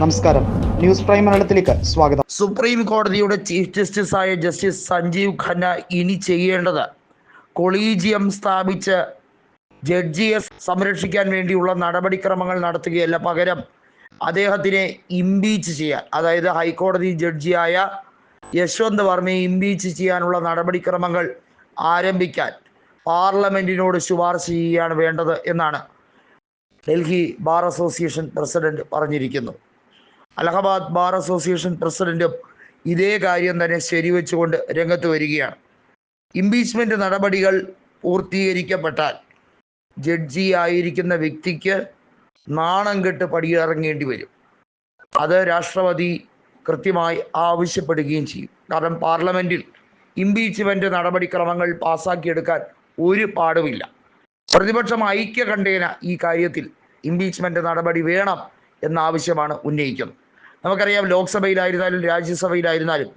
നമസ്കാരം. News prime മലയാളത്തിലേക്ക് സ്വാഗതം. സുപ്രീം കോടതിയുടെ ചീഫ് ജസ്റ്റിസ് ആയ ജസ്റ്റിസ് സഞ്ജീവ് ഖന്ന ഇനി ചെയ്യേണ്ടത് കൊളീജിയം സ്ഥാപിച്ച് ജഡ്ജിയെ സംരക്ഷിക്കാൻ വേണ്ടിയുള്ള നടപടിക്രമങ്ങൾ നടത്തുകയല്ല പകരം അദ്ദേഹത്തിനെ ഇംപീച്ച് ചെയ്യാൻ അതായത് ഹൈക്കോടതി ജഡ്ജിയായ യശ്വന്ത് വർമ്മയെ ഇംപീച്ച് ചെയ്യാനുള്ള നടപടിക്രമങ്ങൾ ആരംഭിക്കാൻ പാർലമെന്റിനോട് ശുപാർശ ചെയ്യുകയാണ് വേണ്ടത് എന്നാണ് ഡൽഹി ബാർ അസോസിയേഷൻ പ്രസിഡന്റ് പറഞ്ഞിരിക്കുന്നു. അലഹബാദ് ബാർ അസോസിയേഷൻ പ്രസിഡന്റും ഇതേ കാര്യം തന്നെ ശരിവെച്ചുകൊണ്ട് രംഗത്ത് വരികയാണ്. ഇംപീച്ച്മെന്റ് നടപടികൾ പൂർത്തീകരിക്കപ്പെട്ടാൽ ജഡ്ജി ആയിരിക്കുന്ന വ്യക്തിക്ക് നാണം കെട്ട് പടിയിറങ്ങേണ്ടി വരും. അത് രാഷ്ട്രപതി കൃത്യമായി ആവശ്യപ്പെടുകയും ചെയ്യും. കാരണം പാർലമെന്റിൽ ഇംപീച്ച്മെന്റ് നടപടിക്രമങ്ങൾ പാസാക്കിയെടുക്കാൻ ഒരു പാടുമില്ല. പ്രതിപക്ഷം ഐക്യ കണ്ടേന ഈ കാര്യത്തിൽ ഇംപീച്ച്മെന്റ് നടപടി വേണം എന്ന ആവശ്യമാണ് ഉന്നയിക്കുന്നത്. നമുക്കറിയാം ലോക്സഭയിലായിരുന്നാലും രാജ്യസഭയിലായിരുന്നാലും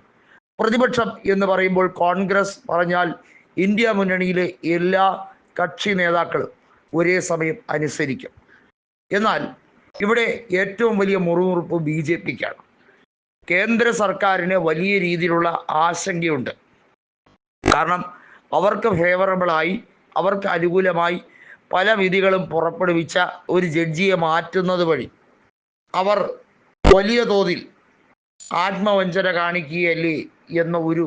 പ്രതിപക്ഷം എന്ന് പറയുമ്പോൾ കോൺഗ്രസ് പറഞ്ഞാൽ ഇന്ത്യ മുന്നണിയിലെ എല്ലാ കക്ഷി നേതാക്കളും ഒരേ സമയം അനുസരിക്കും. എന്നാൽ ഇവിടെ ഏറ്റവും വലിയ മുറുമുറുപ്പ് ബി ജെ പിക്കാണ്. കേന്ദ്ര സർക്കാരിന് വലിയ രീതിയിലുള്ള ആശങ്കയുണ്ട്. കാരണം അവർക്ക് ഫേവറബിളായി അവർക്ക് അനുകൂലമായി പല വിധികളും പുറപ്പെടുവിച്ച ഒരു ജഡ്ജിയെ മാറ്റുന്നത് വഴി അവർ വലിയ തോതിൽ ആത്മവഞ്ചന കാണിക്കുകയല്ലേ എന്ന ഒരു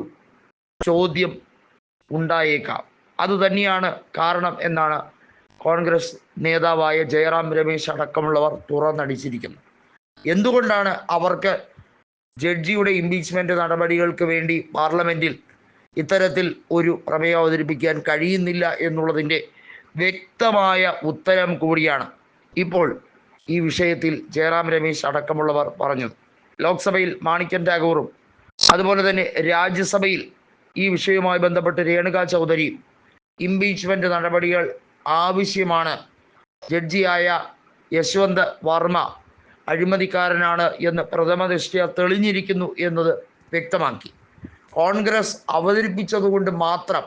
ചോദ്യം ഉണ്ടായേക്കാം. അതുതന്നെയാണ് കാരണം എന്നാണ് കോൺഗ്രസ് നേതാവായ ജയറാം രമേശ് അടക്കമുള്ളവർ തുറന്നടിച്ചിരിക്കുന്നത്. എന്തുകൊണ്ടാണ് അവർക്ക് ജഡ്ജിയുടെ ഇംപീച്ച്മെന്റ് നടപടികൾക്ക് വേണ്ടി പാർലമെന്റിൽ ഇത്തരത്തിൽ ഒരു പ്രമേയം അവതരിപ്പിക്കാൻ കഴിയുന്നില്ല എന്നുള്ളതിന്റെ വ്യക്തമായ ഉത്തരം കൂടിയാണ്. ഇപ്പോൾ ഈ വിഷയത്തിൽ ജയറാം രമേശ് അടക്കമുള്ളവർ പറഞ്ഞു. ലോക്സഭയിൽ മാണിക്യൻ ടാഗോറും അതുപോലെ തന്നെ രാജ്യസഭയിൽ ഈ വിഷയവുമായി ബന്ധപ്പെട്ട് രേണുക ചൗധരി ഇംപീച്ച്മെന്റ് നടപടികൾ ആവശ്യമാണ്. ജഡ്ജിയായ യശ്വന്ത് വർമ്മ അഴിമതിക്കാരനാണ് എന്ന് പ്രഥമ ദൃഷ്ടിയ തെളിഞ്ഞിരിക്കുന്നു എന്നത് വ്യക്തമാക്കി. കോൺഗ്രസ് അവതരിപ്പിച്ചതുകൊണ്ട് മാത്രം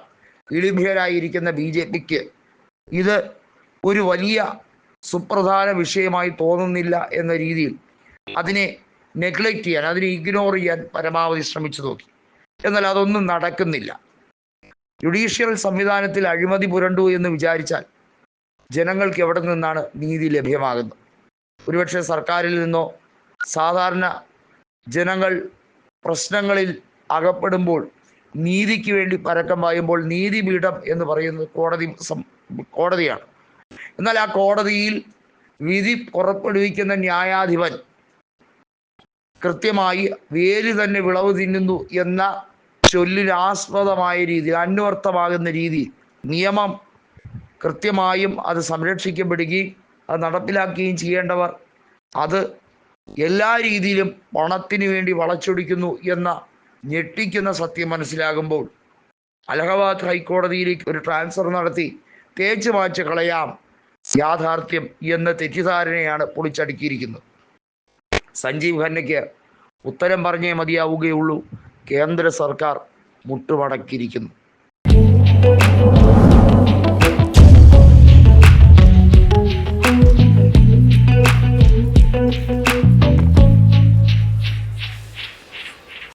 ഇളിഭ്യരായിരിക്കുന്ന ബി ജെ പിക്ക് ഇത് ഒരു വലിയ സുപ്രധാന വിഷയമായി തോന്നുന്നില്ല എന്ന രീതിയിൽ അതിനെ നെഗ്ലക്റ്റ് ചെയ്യാൻ അതിനെ ഇഗ്നോർ ചെയ്യാൻ പരമാവധി ശ്രമിച്ചു നോക്കി. എന്നാൽ അതൊന്നും നടക്കുന്നില്ല. ജുഡീഷ്യൽ സംവിധാനത്തിൽ അഴിമതി പുരണ്ടു എന്ന് വിചാരിച്ചാൽ ജനങ്ങൾക്ക് എവിടെ നിന്നാണ് നീതി ലഭ്യമാകുന്നത്? ഒരുപക്ഷെ സർക്കാരിൽ നിന്നോ സാധാരണ ജനങ്ങൾ പ്രശ്നങ്ങളിൽ അകപ്പെടുമ്പോൾ നീതിക്ക് വേണ്ടി പരക്കം പായുമ്പോൾ നീതിപീഠം എന്ന് പറയുന്നത് കോടതി കോടതിയാണ്. എന്നാൽ ആ കോടതിയിൽ വിധി പുറപ്പെടുവിക്കുന്ന ന്യായാധിപൻ കൃത്യമായി വേര് തന്നെ വിളവ് തിന്നുന്നു എന്ന ചൊല്ലിന് ആസ്പദമായ രീതിയിൽ അന്വർത്ഥമാകുന്ന രീതി നിയമം കൃത്യമായും അത് സംരക്ഷിക്കപ്പെടുകയും അത് നടപ്പിലാക്കുകയും ചെയ്യേണ്ടവർ അത് എല്ലാ രീതിയിലും പണത്തിന് വേണ്ടി വളച്ചൊടിക്കുന്നു എന്ന ഞെട്ടിക്കുന്ന സത്യം മനസ്സിലാകുമ്പോൾ അലഹബാദ് ഹൈക്കോടതിയിലേക്ക് ഒരു ട്രാൻസ്ഫർ നടത്തി തേച്ച് മാച്ച് കളയാം യാഥാർത്ഥ്യം എന്ന തെറ്റിദ്ധാരണയാണ് പൊളിച്ചടുക്കിയിരിക്കുന്നത്. സഞ്ജീവ് ഖന്നയ്ക്ക് ഉത്തരം പറഞ്ഞേ മതിയാവുകയുള്ളൂ. കേന്ദ്ര സർക്കാർ മുട്ടുമടക്കിയിരിക്കുന്നു.